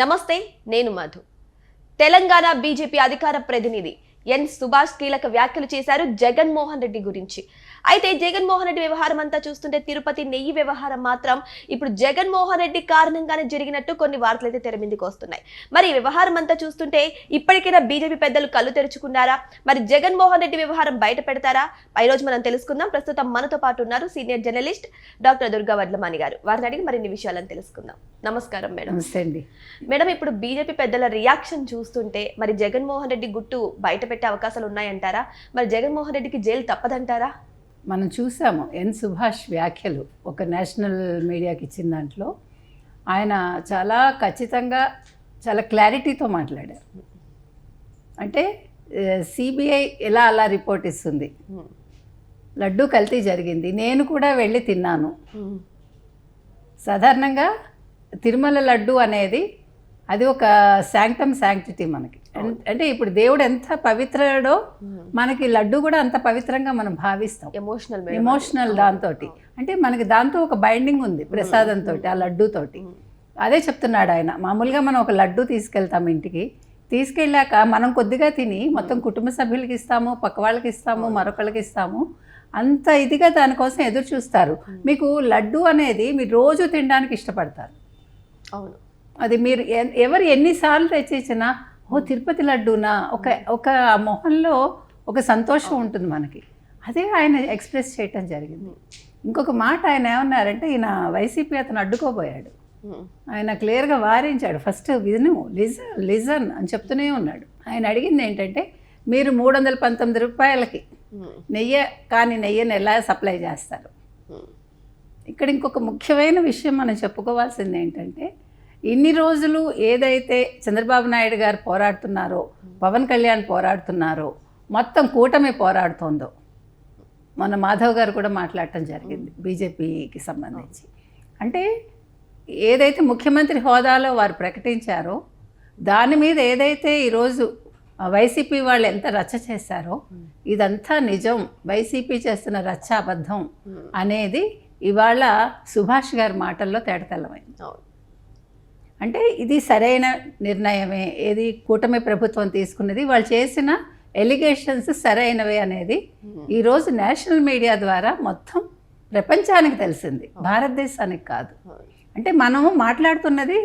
నమస్తే నేను మధు. తెలంగాణ బీజేపీ అధికార ప్రతినిధి ఎన్ సుభాష్ కీలక వ్యాఖ్యలు చేశారు జగన్మోహన్ రెడ్డి గురించి. అయితే జగన్మోహన్ రెడ్డి వ్యవహారం అంతా చూస్తుంటే తిరుపతి నెయ్యి వ్యవహారం మాత్రం ఇప్పుడు జగన్మోహన్ రెడ్డి కారణంగానే జరిగినట్టు కొన్ని వార్తలు అయితే తెర మీదకి వస్తున్నాయి. మరి వ్యవహారం అంతా చూస్తుంటే ఇప్పటికైనా బీజేపీ పెద్దలు కళ్ళు తెరుచుకున్నారా? మరి జగన్మోహన్ రెడ్డి వ్యవహారం బయట పెడతారా? ఈ రోజు మనం తెలుసుకుందాం. ప్రస్తుతం మనతో పాటు ఉన్నారు senior journalist doctor Durga Vadlamani garu. వారిని అడిగి మరిన్ని విషయాలను తెలుసుకుందాం. నమస్కారం మేడం. నమస్తే అండి. మేడం ఇప్పుడు బీజేపీ పెద్దల రియాక్షన్ చూస్తుంటే మరి జగన్మోహన్ రెడ్డి గుట్టు బయట పెట్టే అవకాశాలు ఉన్నాయంటారా? మరి జగన్మోహన్ రెడ్డికి జైలు తప్పదంటారా? మనం చూసాము ఎన్ సుభాష్ వ్యాఖ్యలు ఒక నేషనల్ మీడియాకి ఇచ్చిన దాంట్లో. ఆయన చాలా ఖచ్చితంగా చాలా క్లారిటీతో మాట్లాడారు. అంటే సిబిఐ ఎలా అలా రిపోర్ట్ ఇస్తుంది? లడ్డు కల్తీ జరిగింది. నేను కూడా వెళ్ళి తిన్నాను. సాధారణంగా తిరుమల లడ్డు అనేది అది ఒక శాంక్టమ్ శాంక్టిటీ మనకి. అంటే ఇప్పుడు దేవుడు ఎంత పవిత్రుడో మనకి లడ్డు కూడా అంత పవిత్రంగా మనం భావిస్తాం. ఎమోషనల్ ఎమోషనల్ దాంతో అంటే మనకి దాంతో ఒక బైండింగ్ ఉంది ప్రసాదంతో ఆ లడ్డూతోటి. అదే చెప్తున్నాడు ఆయన. మామూలుగా మనం ఒక లడ్డు తీసుకెళ్తాం ఇంటికి. తీసుకెళ్ళాక మనం కొద్దిగా తిని మొత్తం కుటుంబ సభ్యులకి ఇస్తాము పక్క వాళ్ళకి ఇస్తాము మరొకళ్ళకి ఇస్తాము. అంత ఇదిగా దానికోసం ఎదురు చూస్తారు. మీకు లడ్డు అనేది మీరు రోజు తినడానికి ఇష్టపడతారు. అవును. అది మీరు ఎవరు ఎన్నిసార్లు తెచ్చిచ్చినా ఓ తిరుపతి లడ్డూనా? ఒక ఒక మొహంలో ఒక సంతోషం ఉంటుంది మనకి. అదే ఆయన ఎక్స్ప్రెస్ చేయటం జరిగింది. ఇంకొక మాట ఆయన ఏమన్నారంటే ఈయన వైసీపీ అతను అడ్డుకోబోయాడు. ఆయన క్లియర్గా వారించాడు. ఫస్ట్ విను లిజన్ లిజన్ అని చెప్తూనే ఉన్నాడు. ఆయన అడిగింది ఏంటంటే మీరు మూడు వందల పంతొమ్మిది రూపాయలకి నెయ్యి కానీ నెయ్యిని ఎలా సప్లై చేస్తారు? ఇక్కడ ఇంకొక ముఖ్యమైన విషయం మనం చెప్పుకోవాల్సింది ఏంటంటే ఇన్ని రోజులు ఏదైతే చంద్రబాబు నాయుడు గారు పోరాడుతున్నారో పవన్ కళ్యాణ్ పోరాడుతున్నారో మొత్తం కూటమి పోరాడుతోందో మన మాధవ్ గారు కూడా మాట్లాడటం జరిగింది బీజేపీకి సంబంధించి. అంటే ఏదైతే ముఖ్యమంత్రి హోదాలో వారు ప్రకటించారో దాని మీద ఏదైతే ఈరోజు వైసీపీ వాళ్ళు ఎంత రచ్చ చేశారో ఇదంతా నిజం. వైసీపీ చేస్తున్న రచ్చ అబద్ధం అనేది ఇవాళ సుభాష్ గారి మాటల్లో తేటతెల్లమైంది. అంటే ఇది సరైన నిర్ణయమే. ఏది కూటమి ప్రభుత్వం తీసుకున్నది వాళ్ళు చేసిన ఎలిగేషన్స్ సరైనవే అనేది ఈరోజు నేషనల్ మీడియా ద్వారా మొత్తం ప్రపంచానికి తెలిసింది. భారతదేశానికి కాదు. అంటే మనము మాట్లాడుతున్నది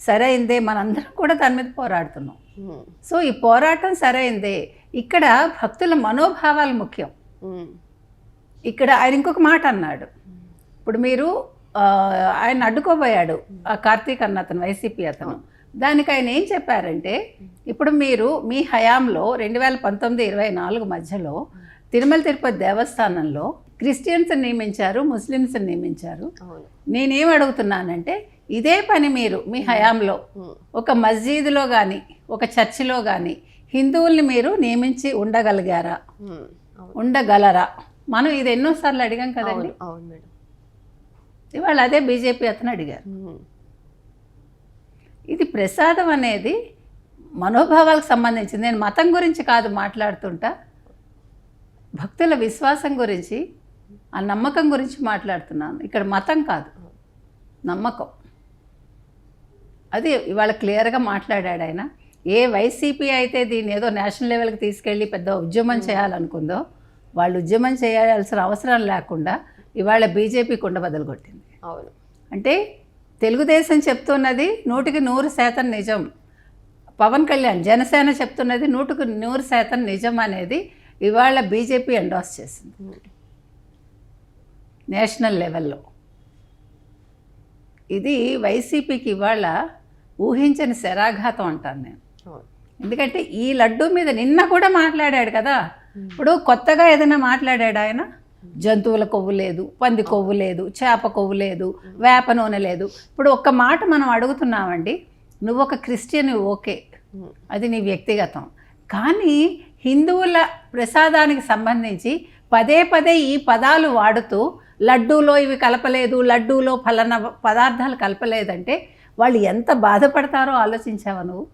సరైందే మనందరం కూడా దాని మీద పోరాడుతున్నాం. సో ఈ పోరాటం సరైందే. ఇక్కడ భక్తుల మనోభావాలు ముఖ్యం. ఇక్కడ ఆయన ఇంకొక మాట అన్నాడు. ఇప్పుడు మీరు ఆయన అడ్డుకోబోయాడు. ఆ కార్తీక్ అన్న అతను వైసీపీ అతను. దానికి ఆయన ఏం చెప్పారంటే ఇప్పుడు మీరు మీ హయాంలో రెండు వేల పంతొమ్మిది ఇరవై నాలుగు మధ్యలో తిరుమల తిరుపతి దేవస్థానంలో క్రిస్టియన్స్ నియమించారు ముస్లిమ్స్ నియమించారు. నేనేం అడుగుతున్నానంటే ఇదే పని మీరు మీ హయాంలో ఒక మస్జీదులో కానీ ఒక చర్చిలో కానీ హిందువుల్ని మీరు నియమించి ఉండగలిగారా? ఉండగలరా? మనం ఇది ఎన్నోసార్లు అడిగాం కదండి. అవును మేడం. ఇవాళ అదే బీజేపీ అతను అడిగారు. ఇది ప్రసాదం అనేది మనోభావాలకు సంబంధించింది. నేను మతం గురించి కాదు మాట్లాడుతుంటా. భక్తుల విశ్వాసం గురించి ఆ నమ్మకం గురించి మాట్లాడుతున్నాను. ఇక్కడ మతం కాదు నమ్మకం. అది ఇవాళ క్లియర్గా మాట్లాడాడు ఆయన. ఏ వైసీపీ అయితే దీన్ని ఏదో నేషనల్ లెవెల్కి తీసుకెళ్ళి పెద్ద ఉద్యమం చేయాలనుకుందో వాళ్ళు ఉద్యమం చేయాల్సిన అవసరం లేకుండా ఇవాళ బీజేపీ కుండ బదులు కొట్టింది. అవును. అంటే తెలుగుదేశం చెప్తున్నది నూటికి నూరు శాతం నిజం. పవన్ కళ్యాణ్ జనసేన చెప్తున్నది నూటికి నూరు శాతం నిజం అనేది ఇవాళ బీజేపీ ఎండాస్ చేసింది. నేషనల్ లెవెల్లో. ఇది వైసీపీకి ఇవాళ ఊహించని శరాఘాతం అంటాను నేను. ఎందుకంటే ఈ లడ్డు మీద నిన్న కూడా మాట్లాడాడు కదా. ఇప్పుడు కొత్తగా ఏదైనా మాట్లాడాడు ఆయన. జంతువుల కొవ్వు లేదు పంది కొవ్వు లేదు చేప కొవ్వు లేదు వేప నూనె లేదు. ఇప్పుడు ఒక్క మాట మనం అడుగుతున్నామండి నువ్వు ఒక క్రిస్టియన్ ఓకే. అది నీ వ్యక్తిగతం. కానీ హిందువుల ప్రసాదానికి సంబంధించి పదే పదే ఈ పదాలు వాడుతూ లడ్డూలో ఇవి కలపలేదు లడ్డూలో ఫలానా పదార్థాలు కలపలేదంటే వాళ్ళు ఎంత బాధపడతారో ఆలోచించావా నువ్వు?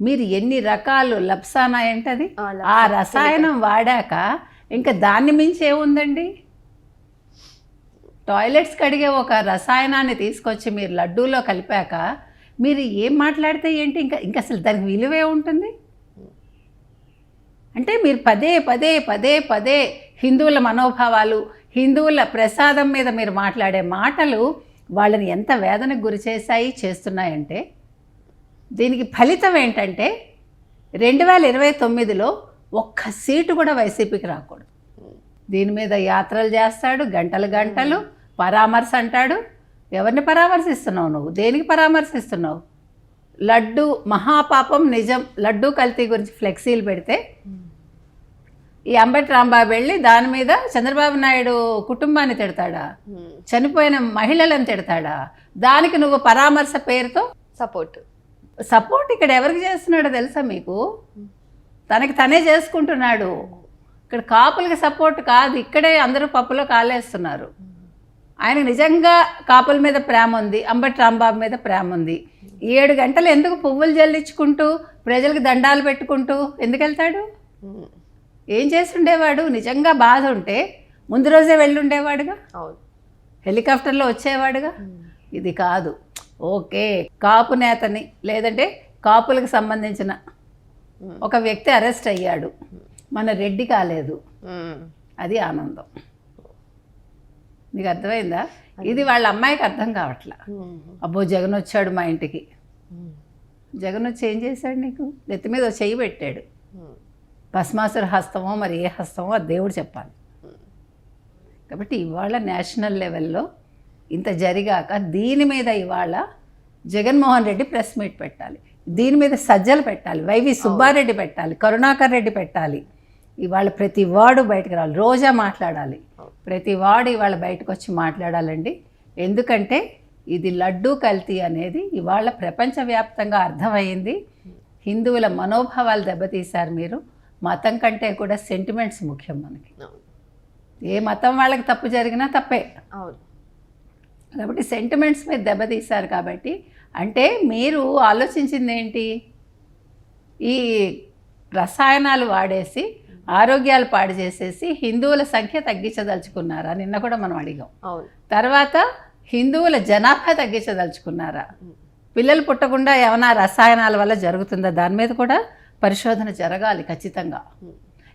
మీరు ఎన్ని రకాలు లప్సానా ఏంటది ఆ, ఆ రసాయనం వాడాక ఇంకా దాన్ని మించి ఏముందండి? టాయిలెట్స్ కడిగే ఒక రసాయనాన్ని తీసుకొచ్చి మీరు లడ్డూలో కలిపాక మీరు ఏం మాట్లాడితే ఏంటి? ఇంకా ఇంకా అసలు దానికి విలువే ఉంటుంది? అంటే మీరు పదే పదే పదే పదే హిందువుల మనోభావాలు హిందువుల ప్రసాదం మీద మీరు మాట్లాడే మాటలు వాళ్ళని ఎంత వేదనకు గురి చేశాయి చేస్తున్నాయంటే? దీనికి ఫలితం ఏంటంటే రెండు వేల ఇరవై తొమ్మిదిలో ఒక్క సీటు కూడా వైసీపీకి రాకూడదు. దీని మీద యాత్రలు చేస్తాడు గంటలు గంటలు పరామర్శ అంటాడు. ఎవరిని పరామర్శిస్తున్నావు నువ్వు? దేనికి పరామర్శిస్తున్నావు? లడ్డు మహాపాపం నిజం లడ్డు కల్తీ గురించి ఫ్లెక్సీలు పెడితే ఈ అంబటి రాంబాబు వెళ్ళి దాని మీద చంద్రబాబు నాయుడు కుటుంబాన్ని తిడతాడా? చనిపోయిన మహిళలను తిడతాడా? దానికి నువ్వు పరామర్శ పేరుతో సపోర్ట్. సపోర్ట్ ఇక్కడ ఎవరికి చేస్తున్నాడో తెలుసా మీకు? తనకి తనే చేసుకుంటున్నాడు. ఇక్కడ కాపులకి సపోర్ట్ కాదు ఇక్కడే అందరూ పప్పులో కాలేస్తున్నారు. ఆయన నిజంగా కాపుల మీద ప్రేమ ఉంది అంబటి రాంబాబు మీద ప్రేమ ఉంది. ఏడు గంటలు ఎందుకు పువ్వులు జల్లించుకుంటూ ప్రజలకు దండాలు పెట్టుకుంటూ ఎందుకు వెళ్తాడు? ఏం చేసి ఉండేవాడు నిజంగా బాధ ఉంటే ముందు రోజే వెళ్ళి ఉండేవాడుగా అవును. హెలికాప్టర్లో వచ్చేవాడుగా? ఇది కాదు. ఓకే కాపు నేతని లేదంటే కాపులకు సంబంధించిన ఒక వ్యక్తి అరెస్ట్ అయ్యాడు. మన రెడ్డి కాలేదు. అది ఆనందం. నీకు అర్థమైందా? ఇది వాళ్ళ అమ్మాయికి అర్థం కావట్లా. అబ్బో జగన్ వచ్చాడు మా ఇంటికి. జగన్ వచ్చి ఏం చేశాడు నీకు? నెత్తి మీద చెయ్యి పెట్టాడు. భస్మాసుర హస్తమో మరి ఏ హస్తమో అది దేవుడు చెప్పాలి. కాబట్టి ఇవాళ నేషనల్ లెవెల్లో ఇంత జరిగాక దీని మీద ఇవాళ జగన్మోహన్ రెడ్డి ప్రెస్ మీట్ పెట్టాలి. దీని మీద సజ్జలు పెట్టాలి. వైవి సుబ్బారెడ్డి పెట్టాలి. కరుణాకర్ రెడ్డి పెట్టాలి. ఇవాళ ప్రతి వాడు బయటకు రావాలి. రోజా మాట్లాడాలి. ప్రతి వాడు ఇవాళ బయటకు వచ్చి మాట్లాడాలండి. ఎందుకంటే ఇది లడ్డూ కల్తీ అనేది ఇవాళ ప్రపంచవ్యాప్తంగా అర్థమైంది హిందువుల మనోభావాలు దెబ్బతీశారు మీరు. మతం కంటే కూడా సెంటిమెంట్స్ ముఖ్యం మనకి. ఏ మతం వాళ్ళకి తప్పు జరిగినా తప్పే. అవును. కాబట్టి సెంటిమెంట్స్ మీద దెబ్బతీశారు కాబట్టి అంటే మీరు ఆలోచించింది ఏంటి ఈ రసాయనాలు వాడేసి ఆరోగ్యాలు పాడు చేసేసి హిందువుల సంఖ్య తగ్గించదలుచుకున్నారా? నిన్న కూడా మనం అడిగాం. తర్వాత హిందువుల జనాభా తగ్గించదలుచుకున్నారా? పిల్లలు పుట్టకుండా ఏమైనా రసాయనాల వల్ల జరుగుతుందా? దాని మీద కూడా పరిశోధన జరగాలి ఖచ్చితంగా.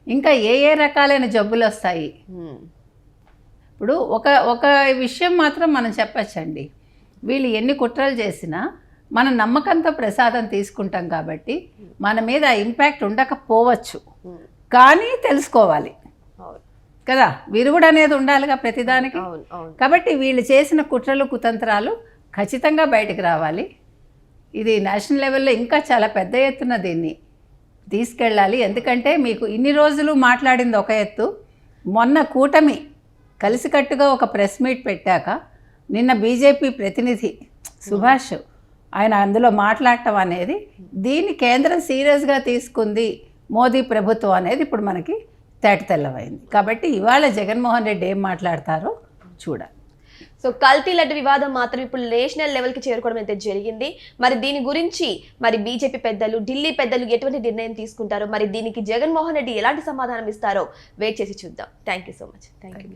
ఇంకా ఏ ఏ రకాలైన జబ్బులు వస్తాయి? ఇప్పుడు ఒక ఒక విషయం మాత్రం మనం చెప్పచ్చండి. వీళ్ళు ఎన్ని కుట్రలు చేసినా మన నమ్మకంతో ప్రసాదం తీసుకుంటాం కాబట్టి మన మీద ఆ ఇంపాక్ట్ ఉండకపోవచ్చు. కానీ తెలుసుకోవాలి. కదా? విరుగుడు అనేది ఉండాలిగా ప్రతిదానికి. కాబట్టి వీళ్ళు చేసిన కుట్రలు కుతంత్రాలు ఖచ్చితంగా బయటకు రావాలి. ఇది నేషనల్ లెవెల్లో ఇంకా చాలా పెద్ద ఎత్తున దీన్ని తీసుకెళ్ళాలి. ఎందుకంటే మీకు ఇన్ని రోజులు మాట్లాడింది ఒక ఎత్తు. మొన్న కూటమి కలిసికట్టుగా ఒక ప్రెస్ మీట్ పెట్టాక నిన్న బీజేపీ ప్రతినిధి సుభాష్ ఆయన అందులో మాట్లాడటం అనేది దీన్ని కేంద్రం సీరియస్గా తీసుకుంది మోదీ ప్రభుత్వం అనేది ఇప్పుడు మనకి తేటతెల్లమైంది. కాబట్టి ఇవాళ జగన్మోహన్ రెడ్డి ఏం మాట్లాడతారో చూడాలి. సో కల్తీ లడ్డు వివాదం మాత్రం ఇప్పుడు నేషనల్ లెవెల్కి చేరుకోవడం అయితే జరిగింది. మరి దీని గురించి మరి బీజేపీ పెద్దలు ఢిల్లీ పెద్దలు ఎటువంటి నిర్ణయం తీసుకుంటారో మరి దీనికి జగన్మోహన్ రెడ్డి ఎలాంటి సమాధానం ఇస్తారో వెయిట్ చేసి చూద్దాం. Thank you so much. Thank you